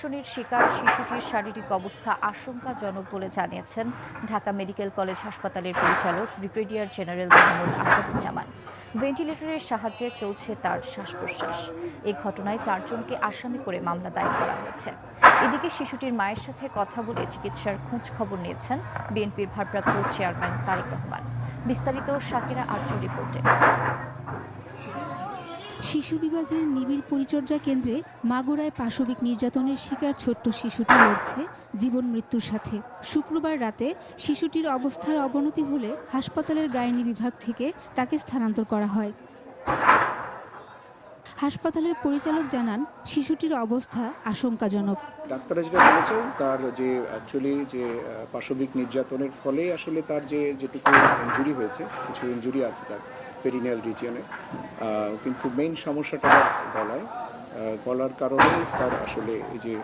ধর্ষণের শিকার শিশুটির শারীরিক অবস্থা আশঙ্কাজনক বলে জানিয়েছেন ঢাকা মেডিকেল কলেজ হাসপাতালের পরিচালক ব্রিগেডিয়ার জেনারেল মোহাম্মদ আসাদুজ্জামান। ভেন্টিলেটরের সাহায্যে চলছে তার শ্বাস প্রশ্বাস এই ঘটনায় চারজনকে আসামি করে মামলা দায়ের করা হয়েছে। এদিকে শিশুটির মায়ের সাথে কথা বলে চিকিৎসার খোঁজ খবর নিয়েছেন বিএনপির ভারপ্রাপ্ত চেয়ারম্যান তারেক রহমান। বিস্তারিত শাকিরা আর্য রিপোর্টে। শিশু বিভাগের নিবিড় পরিচর্যা কেন্দ্রে মাগুরায় পাশবিক নির্যাতনের শিকার ছোট্ট শিশুটি লড়ছে জীবন মৃত্যুর সাথে। শুক্রবার রাতে শিশুটির অবস্থার অবনতি হলে হাসপাতালের গাইনি বিভাগ থেকে তাকে স্থানান্তর করা হয়। হাসপাতালের পরিচালক জানান, শিশুটির অবস্থা আশঙ্কাজনক। ডাক্তাররা যেটা বলেছেন, তার যে অ্যাকচুয়ালি যে পাশবিক নির্যাতনের ফলে আসলে তার যে, যেটুকু ইঞ্জুরি হয়েছে, কিছু ইঞ্জুরি আছে তার। পেরিনিয়াল রিজিয়নে। কিন্তু মেইন সমস্যাটা গলায়। গলার কারণে তার আসলে এই যে